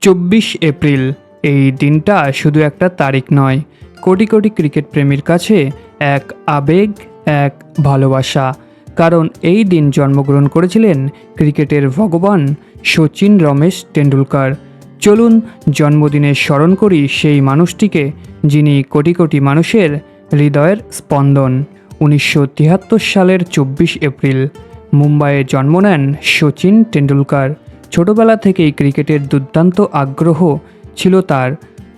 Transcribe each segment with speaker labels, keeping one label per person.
Speaker 1: চব্বিশ এপ্রিল। এই দিনটা শুধু একটা তারিখ নয়, কোটি কোটি ক্রিকেট প্রেমীর কাছে এক আবেগ, এক ভালোবাসা। কারণ এই দিন জন্মগ্রহণ করেছিলেন ক্রিকেটের ভগবান সচিন রমেশ টেন্ডুলকার চলুন জন্মদিনে স্মরণ করি সেই মানুষটিকে, যিনি কোটি কোটি মানুষের হৃদয়ের স্পন্দন। উনিশশো তিয়াত্তর সালের চব্বিশ এপ্রিল। মুম্বাইয়ে জন্ম নেন সচিন টেন্ডুলকার ছোটবেলা থেকেই ক্রিকেটের দুর্দান্ত আগ্রহ ছিল তার।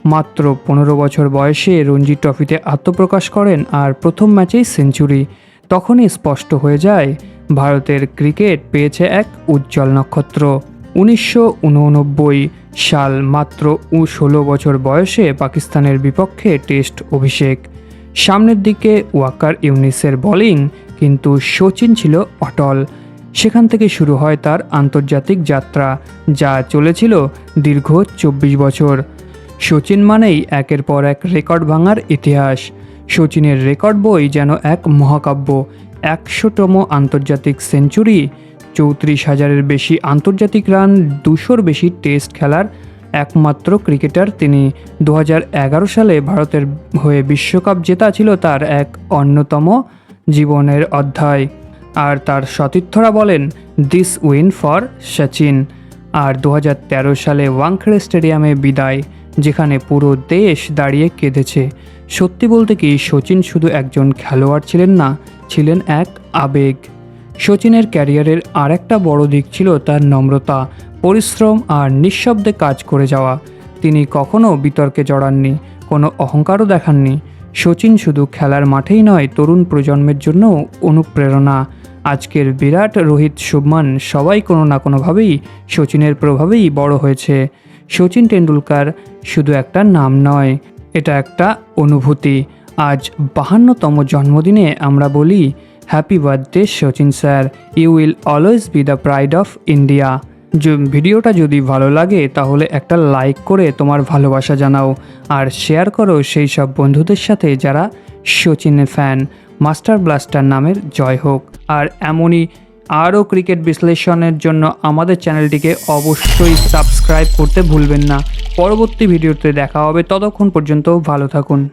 Speaker 1: মাত্র পনেরো বছর বয়সে রঞ্জি ট্রফিতে আত্মপ্রকাশ করেন আর প্রথম ম্যাচেই সেঞ্চুরি। তখনই স্পষ্ট হয়ে যায়, ভারতের ক্রিকেট পেয়েছে এক উজ্জ্বল নক্ষত্র। উনিশশো উননব্বই সাল মাত্র ষোলো বছর বয়সে পাকিস্তানের বিপক্ষে টেস্ট অভিষেক। সামনের দিকে ওয়াকার ইউনিসের বোলিং কিন্তু সচিন ছিল অটল। সেখান থেকে শুরু হয় তার আন্তর্জাতিক যাত্রা, যা চলেছিল দীর্ঘ চব্বিশ বছর। সচিন মানেই একের পর এক রেকর্ড ভাঙার ইতিহাস। সচিনের রেকর্ড বই যেন এক মহাকাব্য, একশোতম আন্তর্জাতিক সেঞ্চুরি, চৌত্রিশ হাজারের বেশি আন্তর্জাতিক রান, দুশোর বেশি টেস্ট খেলার একমাত্র ক্রিকেটার তিনি। দু হাজার এগারো সালে ভারতের হয়ে বিশ্বকাপ জেতা ছিল তার এক অন্যতম জীবনের অধ্যায়। আর তার সতীর্থরা বলেন দিস উইন ফর সচিন আর দু হাজার তেরো সালে ওয়াংখেড়ে স্টেডিয়ামে বিদায়, যেখানে পুরো দেশ দাঁড়িয়ে কেঁদেছে। সত্যি বলতে কি, সচিন শুধু একজন খেলোয়াড় ছিলেন না, ছিলেন এক আবেগ। সচিনের ক্যারিয়ারের আরেকটা বড় দিক ছিল তার নম্রতা, পরিশ্রম আর নিঃশব্দে কাজ করে যাওয়া। তিনি কখনও বিতর্কে জড়াননি, কোনো অহংকারও দেখাননি। সচিন শুধু খেলার মাঠেই নয়, তরুণ প্রজন্মের জন্য অনুপ্রেরণা। আজকের বিরাট রোহিত শুভমান সবাই কোনো না কোনোভাবেই সচিনের প্রভাবেই বড় হয়েছে। সচিন টেন্ডুলকার শুধু একটা নাম নয়, এটা একটা অনুভূতি। আজ বাহান্নতম জন্মদিনে আমরা বলি happy birthday Sachin sir. You will always be the pride of India ভিডিওটা যদি ভালো লাগে, তাহলে একটা লাইক করে তোমার ভালোবাসা জানাও। আর শেয়ার করো সেই সব বন্ধুদের সাথে যারা সচিনের ফ্যান, মাস্টার ব্লাস্টার নামের জয় হোক। আর এমনই আরও ক্রিকেট বিশ্লেষণের জন্য আমাদের চ্যানেলটিকে অবশ্যই সাবস্ক্রাইব করতে ভুলবেন না। পরবর্তী ভিডিওতে দেখা হবে, ততক্ষণ পর্যন্ত ভালো থাকুন।